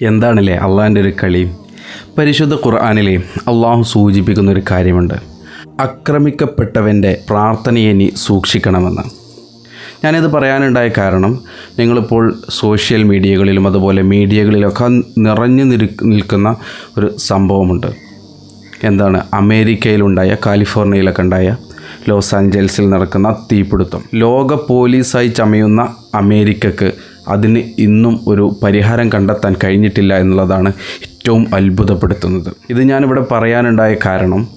എന്താണല്ലേ അള്ളാഹിന്റെ ഒരു കളി? പരിശുദ്ധ ഖുർആാനിലെ അള്ളാഹു സൂചിപ്പിക്കുന്ന ഒരു കാര്യമുണ്ട്. ആക്രമിക്കപ്പെട്ടവന്റെ പ്രാർത്ഥനയെ നീ സൂക്ഷിക്കണമെന്ന്. ഞാനിത് പറയാനുണ്ടായ കാരണം നിങ്ങളിപ്പോൾ സോഷ്യൽ മീഡിയകളിലും അതുപോലെ മീഡിയകളിലൊക്കെ നിറഞ്ഞു നിൽ നിൽക്കുന്ന ഒരു സംഭവമുണ്ട്. എന്താണ്? അമേരിക്കയിലുണ്ടായ കാലിഫോർണിയയിലൊക്കെ ഉണ്ടായ ലോസ് ആഞ്ചൽസിൽ നടക്കുന്ന തീപിടുത്തം. ലോക പോലീസായി ചമയുന്ന അമേരിക്കക്ക് അതിന് ഇന്നും ഒരു പരിഹാരം കണ്ടെത്താൻ കഴിഞ്ഞിട്ടില്ല എന്നുള്ളതാണ് ഏറ്റവും അത്ഭുതപ്പെടുത്തുന്നത്. ഇത് ഞാനിവിടെ പറയാനുണ്ടായ കാരണം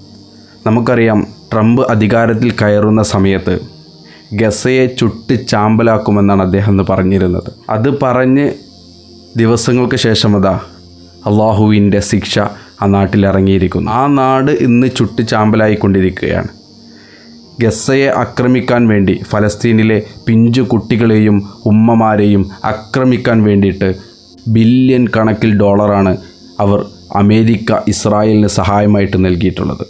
നമുക്കറിയാം ട്രംപ് അധികാരത്തിൽ കയറുന്ന സമയത്ത് ഗസയെ ചുട്ട് ചാമ്പലാക്കുമെന്നാണ് അദ്ദേഹം പറഞ്ഞിരുന്നത്. അത് പറഞ്ഞ് ദിവസങ്ങൾക്ക് ശേഷം അതാ അള്ളാഹുവിന്റെ ശിക്ഷ ആ നാട്ടിൽ ഇറങ്ങിയിരിക്കുന്നു ആ നാട് ഇന്ന് ചുട്ട് ചാമ്പലായിക്കൊണ്ടിരിക്കുകയാണ്. ഗസയെ ആക്രമിക്കാൻ വേണ്ടി ഫലസ്തീനിലെ പിഞ്ചു കുട്ടികളെയും ഉമ്മമാരെയും ആക്രമിക്കാൻ വേണ്ടിയിട്ട് ബില്യൺ കണക്കിൽ ഡോളറാണ് അവർ അമേരിക്ക ഇസ്രായേലിന് സഹായമായിട്ട് നൽകിയിട്ടുള്ളത്.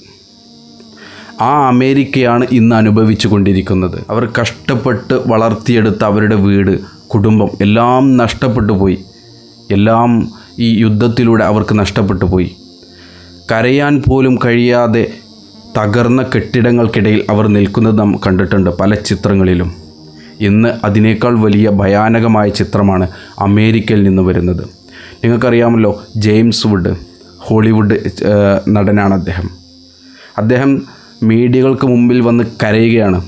ആ അമേരിക്കയാണ് ഇന്ന് അനുഭവിച്ചു കൊണ്ടിരിക്കുന്നത്. അവർ കഷ്ടപ്പെട്ട് വളർത്തിയെടുത്ത അവരുടെ വീട് കുടുംബം എല്ലാം നഷ്ടപ്പെട്ടു പോയി. എല്ലാം ഈ യുദ്ധത്തിലൂടെ അവർക്ക് നഷ്ടപ്പെട്ടു പോയി. കരയാൻ പോലും കഴിയാതെ തകർന്ന കെട്ടിടങ്ങൾക്കിടയിൽ അവർ നിൽക്കുന്നത് നാം കണ്ടിട്ടുണ്ട് പല ചിത്രങ്ങളിലും. ഇന്ന് അതിനേക്കാൾ വലിയ ഭയാനകമായ ചിത്രമാണ് അമേരിക്കയിൽ നിന്ന് വരുന്നത്. നിങ്ങൾക്കറിയാമല്ലോ ജെയിംസ് വുഡ് ഹോളിവുഡ് നടനാണ് അദ്ദേഹം. അദ്ദേഹം മീഡിയകൾക്ക് മുമ്പിൽ വന്ന് കരയുകയാണ്.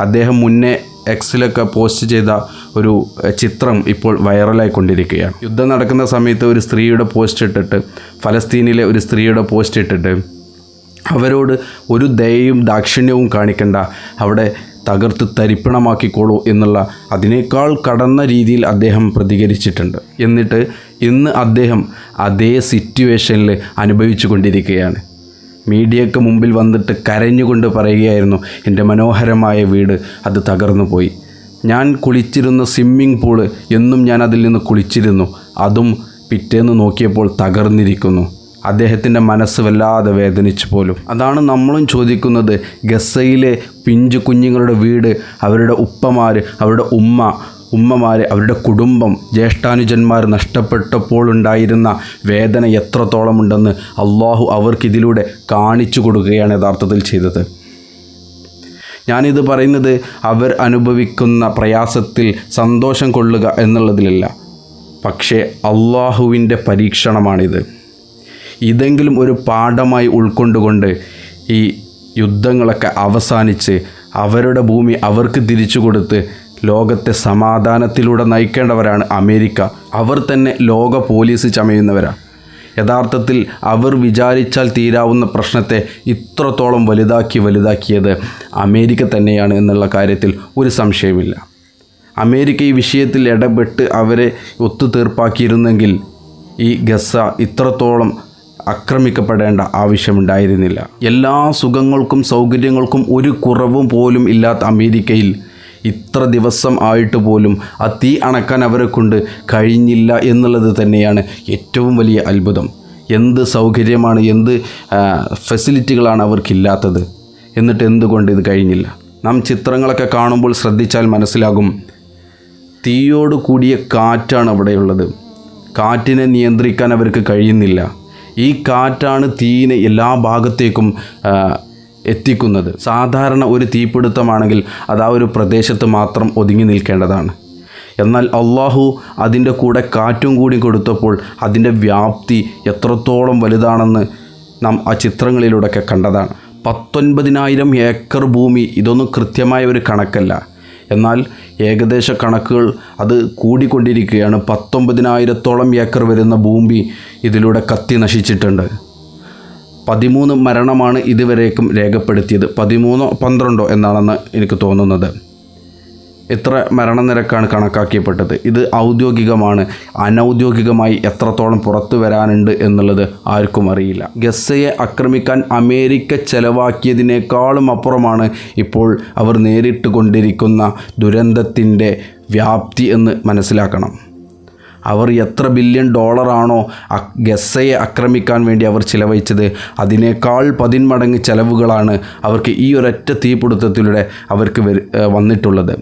അദ്ദേഹം മുന്നേ എക്സിലൊക്കെ പോസ്റ്റ് ചെയ്ത ഒരു ചിത്രം ഇപ്പോൾ വൈറലായിക്കൊണ്ടിരിക്കുകയാണ്. യുദ്ധം നടക്കുന്ന സമയത്ത് ഒരു സ്ത്രീയുടെ പോസ്റ്റ് ഇട്ടിട്ട് ഫലസ്തീനിലെ ഒരു സ്ത്രീയുടെ പോസ്റ്റ് ഇട്ടിട്ട് അവരോട് ഒരു ദയയും ദാക്ഷിണ്യവും കാണിക്കണ്ട. അവിടെ തകർത്ത് തരിപ്പണമാക്കിക്കോളൂ എന്നുള്ള അതിനേക്കാൾ കടന്ന രീതിയിൽ അദ്ദേഹം പ്രതികരിച്ചിട്ടുണ്ട്. എന്നിട്ട് ഇന്ന് അദ്ദേഹം അതേ സിറ്റുവേഷനിൽ അനുഭവിച്ചു കൊണ്ടിരിക്കുകയാണ്. മീഡിയക്ക് മുമ്പിൽ വന്നിട്ട് കരഞ്ഞുകൊണ്ട് പറയുകയായിരുന്നു എന്റെ മനോഹരമായ വീട് അത് തകർന്നു പോയി. ഞാൻ കുളിച്ചിരുന്ന സ്വിമ്മിംഗ് പൂൾ എന്നും ഞാൻ അതിൽ നിന്ന് കുളിച്ചിരുന്നു. അതും പിറ്റേന്ന് നോക്കിയപ്പോൾ തകർന്നിരിക്കുന്നു. അദ്ദേഹത്തിന്റെ മനസ്സ് വല്ലാതെ വേദനിച്ചു പോലും. അതാണ് നമ്മളും ചോദിക്കുന്നത് ഗസയിലെ പിഞ്ചു കുഞ്ഞുങ്ങളുടെ വീട് അവരുടെ ഉപ്പമാർ അവരുടെ ഉമ്മ ഉമ്മമാർ അവരുടെ കുടുംബം ജ്യേഷ്ഠാനുജന്മാർ നഷ്ടപ്പെട്ടപ്പോൾ ഉണ്ടായിരുന്ന വേദന എത്രത്തോളം ഉണ്ടെന്ന് അള്ളാഹു അവർക്കിതിലൂടെ കാണിച്ചു കൊടുക്കുകയാണ് യഥാർത്ഥത്തിൽ ചെയ്തത്. ഞാനിത് പറയുന്നത് അവർ അനുഭവിക്കുന്ന പ്രയാസത്തിൽ സന്തോഷം കൊള്ളുക എന്നുള്ളതിലല്ല. പക്ഷേ അള്ളാഹുവിന്റെ പരീക്ഷണമാണിത്. ഇതെങ്കിലും ഒരു പാഠമായി ഉൾക്കൊണ്ടുകൊണ്ട് ഈ യുദ്ധങ്ങളൊക്കെ അവസാനിച്ച് അവരുടെ ഭൂമി അവർക്ക് തിരിച്ചു കൊടുത്ത് ലോകത്തെ സമാധാനത്തിലൂടെ നയിക്കേണ്ടവരാണ് അമേരിക്ക. അവർ തന്നെ ലോക പോലീസ് ചമയുന്നവരാണ് യഥാർത്ഥത്തിൽ അവർ വിചാരിച്ചാൽ തീരാവുന്ന പ്രശ്നത്തെ ഇത്രത്തോളം വലുതാക്കി വലുതാക്കിയത് അമേരിക്ക തന്നെയാണ് എന്നുള്ള കാര്യത്തിൽ ഒരു സംശയമില്ല അമേരിക്ക ഈ വിഷയത്തിൽ ഇടപെട്ട് അവരെ ഒത്തുതീർപ്പാക്കിയിരുന്നെങ്കിൽ ഈ ഗസ ഇത്രത്തോളം ആക്രമിക്കപ്പെടേണ്ട ആവശ്യമുണ്ടായിരുന്നില്ല. എല്ലാ സുഖങ്ങൾക്കും സൗകര്യങ്ങൾക്കും ഒരു കുറവും പോലും ഇല്ലാത്ത അമേരിക്കയിൽ ഇത്ര ദിവസം ആയിട്ട് പോലും ആ തീ അണക്കാൻ അവരെ കൊണ്ട് കഴിഞ്ഞില്ല എന്നുള്ളത് തന്നെയാണ് ഏറ്റവും വലിയ അത്ഭുതം. എന്ത് സൗകര്യമാണ് എന്ത് ഫെസിലിറ്റികളാണ് അവർക്കില്ലാത്തത്. എന്നിട്ട് എന്തുകൊണ്ട് ഇത് കഴിഞ്ഞില്ല? നാം ചിത്രങ്ങളൊക്കെ കാണുമ്പോൾ ശ്രദ്ധിച്ചാൽ മനസ്സിലാകും. തീയോട് കൂടിയ കാറ്റാണ് അവിടെയുള്ളത്. കാറ്റിനെ നിയന്ത്രിക്കാൻ അവർക്ക് കഴിയുന്നില്ല. ഈ കാറ്റാണ് തീയിനെ എല്ലാ ഭാഗത്തേക്കും എത്തിക്കുന്നത്. സാധാരണ ഒരു തീപിടുത്തമാണെങ്കിൽ അത് ആ ഒരു പ്രദേശത്ത് മാത്രം ഒതുങ്ങി നിൽക്കേണ്ടതാണ്. എന്നാൽ അള്ളാഹു അതിന്റെ കൂടെ കാറ്റും കൂടി കൊടുത്തപ്പോൾ അതിന്റെ വ്യാപ്തി എത്രത്തോളം വലുതാണെന്ന് നാം ആ ചിത്രങ്ങളിലൂടെയൊക്കെ കണ്ടതാണ്. പത്തൊൻപതിനായിരം ഏക്കർ ഭൂമി ഇതൊന്നും കൃത്യമായ ഒരു കണക്കല്ല. എന്നാൽ ഏകദേശ കണക്കുകൾ അത് കൂടിക്കൊണ്ടിരിക്കുകയാണ്. പത്തൊമ്പതിനായിരത്തോളം ഏക്കർ വരുന്ന ഭൂമി ഇതിലൂടെ കത്തി നശിച്ചിട്ടുണ്ട്. പതിമൂന്ന് മരണമാണ് ഇതുവരേക്കും രേഖപ്പെടുത്തിയത്. പതിമൂന്നോ പന്ത്രണ്ടോ എന്നാണെന്ന് എനിക്ക് തോന്നുന്നത്. എത്ര മരണനിരക്കാണ് കണക്കാക്കിയപ്പെട്ടത്. ഇത് ഔദ്യോഗികമാണ്. അനൗദ്യോഗികമായി എത്രത്തോളം പുറത്തു വരാനുണ്ട് എന്നുള്ളത് ആർക്കും അറിയില്ല. ഗസയെ ആക്രമിക്കാൻ അമേരിക്ക ചെലവാക്കിയതിനേക്കാളും അപ്പുറമാണ് ഇപ്പോൾ അവർ നേരിട്ട് കൊണ്ടിരിക്കുന്ന ദുരന്തത്തിന്റെ വ്യാപ്തി എന്ന് മനസ്സിലാക്കണം. അവർ എത്ര ബില്യൺ ഡോളറാണോ ഗസയെ ആക്രമിക്കാൻ വേണ്ടി അവർ ചിലവഴിച്ചത്. അതിനേക്കാൾ പതിന്മടങ്ങ് ചെലവുകളാണ് അവർക്ക് ഈ ഒരൊറ്റ തീപിടുത്തത്തിലൂടെ അവർക്ക് വന്നിട്ടുള്ളത്.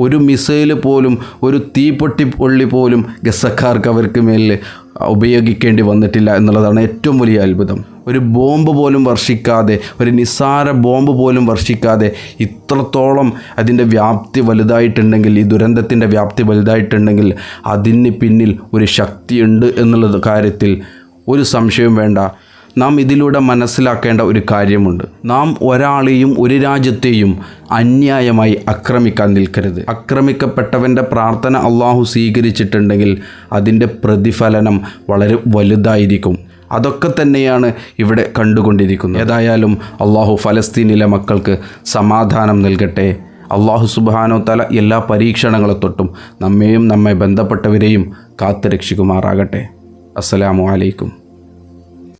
ഒരു മിസൈൽ പോലും ഒരു തീപ്പൊട്ടി പൊള്ളി പോലും ഗസക്കാർക്ക് അവർക്ക് മേലിൽ ഉപയോഗിക്കേണ്ടി വന്നിട്ടില്ല എന്നുള്ളതാണ് ഏറ്റവും വലിയ അത്ഭുതം. ഒരു ബോംബ് പോലും വർഷിക്കാതെ ഒരു നിസ്സാര ബോംബ് പോലും വർഷിക്കാതെ ഇത്രത്തോളം അതിന്റെ വ്യാപ്തി വലുതായിട്ടുണ്ടെങ്കിൽ ഈ ദുരന്തത്തിന്റെ വ്യാപ്തി വലുതായിട്ടുണ്ടെങ്കിൽ അതിന് പിന്നിൽ ഒരു ശക്തിയുണ്ട് എന്നുള്ള കാര്യത്തിൽ ഒരു സംശയവും വേണ്ട. നാം ഇതിലൂടെ മനസ്സിലാക്കേണ്ട ഒരു കാര്യമുണ്ട്. നാം ഒരാളെയും ഒരു രാജ്യത്തെയും അന്യായമായി ആക്രമിക്കാൻ നിൽക്കരുത്. ആക്രമിക്കപ്പെട്ടവന്റെ പ്രാർത്ഥന അള്ളാഹു സ്വീകരിച്ചിട്ടുണ്ടെങ്കിൽ അതിന്റെ പ്രതിഫലനം വളരെ വലുതായിരിക്കും. അതൊക്കെ തന്നെയാണ് ഇവിടെ കണ്ടുകൊണ്ടിരിക്കുന്നത്. ഏതായാലും അള്ളാഹു ഫലസ്തീനിലെ മക്കൾക്ക് സമാധാനം നൽകട്ടെ. അള്ളാഹു സുബാനോ തല എല്ലാ പരീക്ഷണങ്ങളെ തൊട്ടും നമ്മെയും നമ്മെ ബന്ധപ്പെട്ടവരെയും കാത്തുരക്ഷിക്കുമാറാകട്ടെ. അസ്സലാമു അലൈക്കും.